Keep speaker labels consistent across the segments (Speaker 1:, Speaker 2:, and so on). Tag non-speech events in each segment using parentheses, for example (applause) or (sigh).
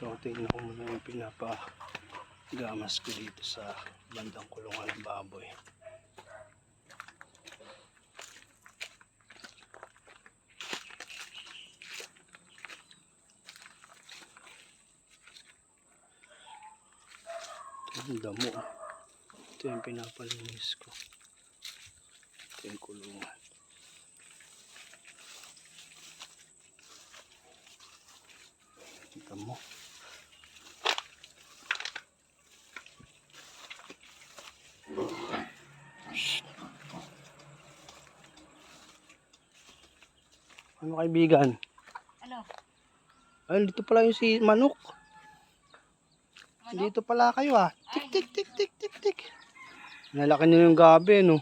Speaker 1: Ito, tingnan ko muna yung pinapagamas ko dito sa bandang kulungan ng baboy. Ito yung damo. Ito yung pinapalinis ko. Ito yung kulungan. Damo. Ano kaibigan?
Speaker 2: Ano?
Speaker 1: Ay, dito pala yung si Manok.
Speaker 2: Ano?
Speaker 1: Dito pala kayo ah. Tik, tik, tik, tik, tik, tik. Nalaki niyo yung gabi, no?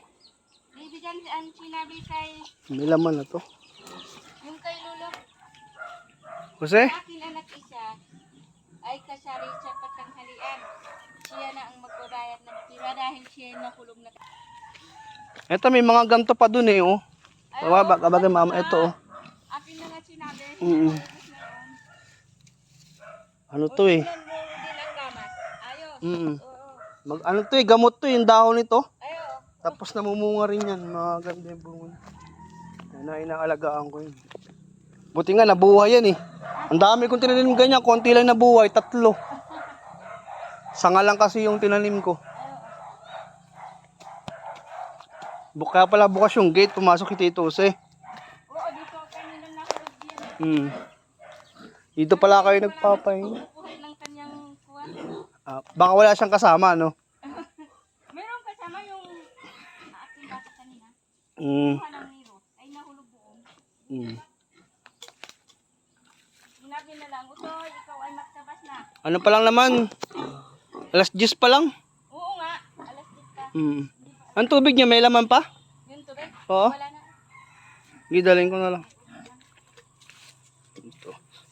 Speaker 2: Baby dyan, ang sinabi kay,
Speaker 1: May laman na to.
Speaker 2: yung kay Lolo,
Speaker 1: Jose?
Speaker 2: akin anak isa, ay kasari sa patanghalian. Siya na ang magbabayad ng tira dahil siya nakulong na.
Speaker 1: Eto, may mga ganto pa dun eh, oh.
Speaker 2: Ay,
Speaker 1: Kawa,
Speaker 2: oo,
Speaker 1: baka bagay mama, ito oh. Mm. Ano to eh? Mm.
Speaker 2: Oo.
Speaker 1: Mag, ano to eh, gamot to yung dahon nito. Tapos namumunga rin yan, mga ganda yung bunga. Na inaalagaan ko yun. Buti nga, nabuhay yan eh. Ang dami kong tinanim ganyan, konti lang nabuhay, tatlo. Sanga lang kasi yung tinanim ko. Bu- Kaya pala bukas yung gate, pumasok si Tito
Speaker 2: kanina
Speaker 1: Hmm. Dito pala kayo nagpapahinga.
Speaker 2: Ng kanyang kuha.
Speaker 1: Ah, baka wala siyang kasama, no? (laughs)
Speaker 2: Meron kasama yung aking bata kanina.
Speaker 1: Hmm.
Speaker 2: Kuha ng niro. Ay nahulog buong.
Speaker 1: hmm.
Speaker 2: Sinabi na lang, Utoy, ikaw ay magtabas na.
Speaker 1: Ano pa lang naman? Alas 10 pa lang.
Speaker 2: Oo nga, alas 10 ka.
Speaker 1: Hmm. Ang tubig niya, may laman pa?
Speaker 2: Yung tubig,
Speaker 1: Oo.
Speaker 2: wala na.
Speaker 1: Gidalhin ko na lang.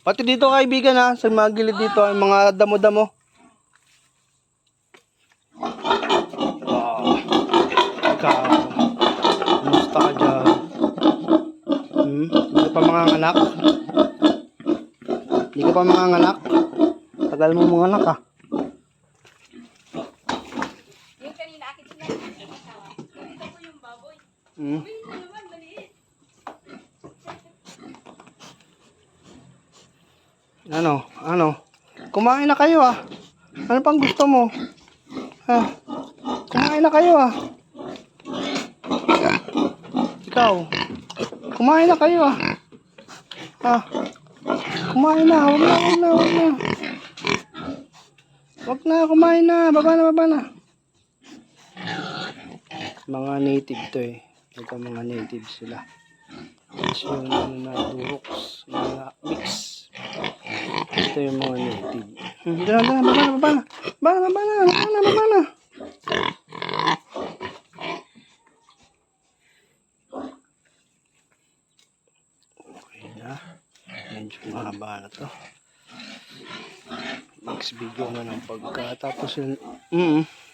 Speaker 1: Pati dito kaibigan ha, sa mga gilid dito, ang mga damo-damo. Ah, ikaw. Kumusta ka dyan? Hmm? Hindi pa mga anak? Hindi ka pa mga anak? Tagal mo mga anak ah.
Speaker 2: Yung kanina, akin sinabi ng asawa. Ito po yung baboy.
Speaker 1: Hmm?
Speaker 2: Uy, ito naman, maliit.
Speaker 1: Ano? Ano? Kumain na kayo ah. Ano pang gusto mo? Ha? Kumain na kayo ah. Ikaw. Kumain na kayo ah. Ha? Kumain na. Huwag na, huwag na, huwag na. Huwag na, kumain na. Baba na, baba na. Mga native to eh. Ito mga native sila. Ito yung ano na duroks. Mga mix. Ito yung mga native. Hmm, Dala, dala, baba na, baba na. Baba na, baba na, baba na, na. Okay na. Medyo mahaba na to. Next video na ng pagkatapos yun. Mm